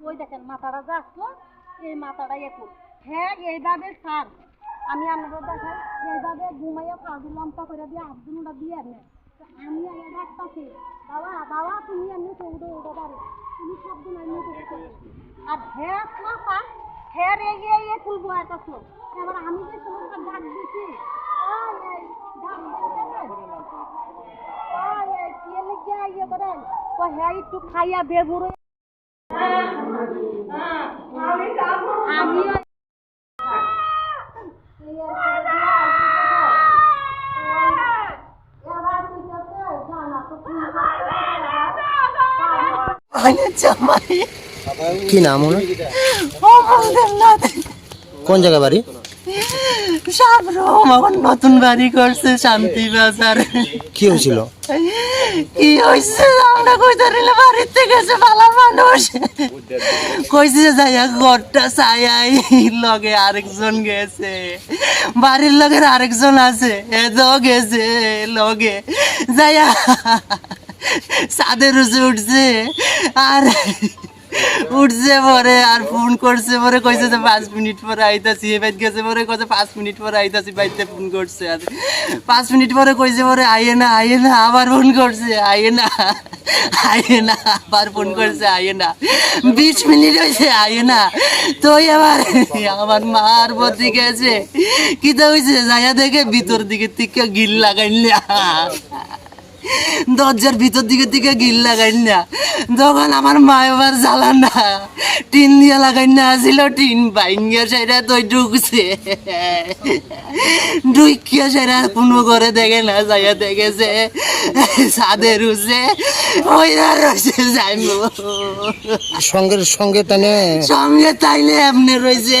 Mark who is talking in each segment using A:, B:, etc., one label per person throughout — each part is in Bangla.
A: ওই দেখেন মাথাটা যা এই মাথাটা এখন হ্যাঁ এইভাবে সার। আমি আপনাদের দেখাই এইভাবে ঘুমাইয়া কাজু লম্পা করে দিয়ে আব্দুলটা দিয়ে আপনি আমি আগে বাবা বাবা তুমি এমনি চৌড়ো উঠে পারো। তুমি সব দিন করে আর হ্যাঁ স্যার হ্যাঁ এগিয়ে এগিয়ে তুলবো একটা এবার আমি যে সমস্ত ডাক দিছি এই, ডাক ও হ্যাঁ একটু খাইয়া বেগুড়ো আমিও
B: কি নাম ওনার? কোন জায়গা বাড়ি?
C: সাবরম আমার নতুন বাড়ি করছে শান্তি বাজার।
B: কি হয়েছিল?
C: কি হয়েছে আমরা নিলে গেছে পালা মানুষ কইছে যাইয়া ঘরটা ছায়াই লগে আরেকজন গেছে বাড়ির লগের আরেকজন আছে এদও গেছে লগে যাইয়া সাদের উঠে উঠছে আর উঠছে পরে আর ফোন করছে পরে কইছে যে পাঁচ মিনিট পরে আইতাছি এ বাইত গেছে পরে কইছে পাঁচ মিনিট পরে আইতাছি বাইতে ফোন করছে আর পাঁচ মিনিট পরে কইছে পরে আইয়ে না আইয়ে না, আবার ফোন করছে, আইয়ে না আইয়ে না, আবার ফোন করছে, আইয়ে না। বিশ মিনিট হয়েছে আইয়ে না। তো এবার আমার মার প্রতি গেছে। কি তো হয়েছে যাইয়া দেখে ভিতর দিকে থেকে গিল লাগাইলা। দরজার ভিতর দিকে দিকে গিল লাগাই না। তখন আমার মা এবার জ্বালা না টিন দিয়ে লাগাই না আসিল টিন বাইঙ্গা সেটা তো ঢুকছে। ঢুকিয়া সেটা কোনো করে দেখে না যাইয়া দেখেছে সাদে রুছে ওই রয়েছে যাইমু
B: সঙ্গের সঙ্গে টানে
C: সঙ্গে তাইলে এমনি রয়েছে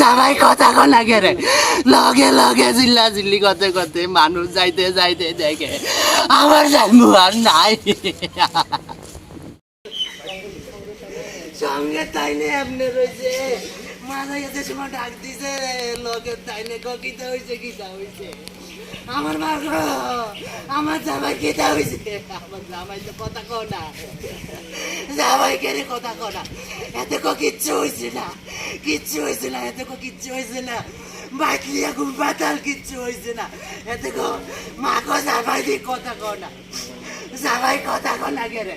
C: জামাই কথা কো না কেরে লগে লগে, জিল্লা, জিল্লি করতে করতে মানুষ যাইতে যাইতে দেখে। আমার জন্ম আর নাই। সঙ্গে তাইনে আপনি রয়েছে ডাক দিছে, লগে তাইনে কিতা আমার আমার কথা কো কেন কথা কো এত কিচ্ছু হয়েছে না। কিচ্ছু হয়েছে না, এত কিচ্ছু হয়েছে না। বাকি এখন পাতাল কিচ্ছু হয়েছে না। এত মা কো জামাই দিয়ে কথা কো না। জামাই কথা কো না কেরে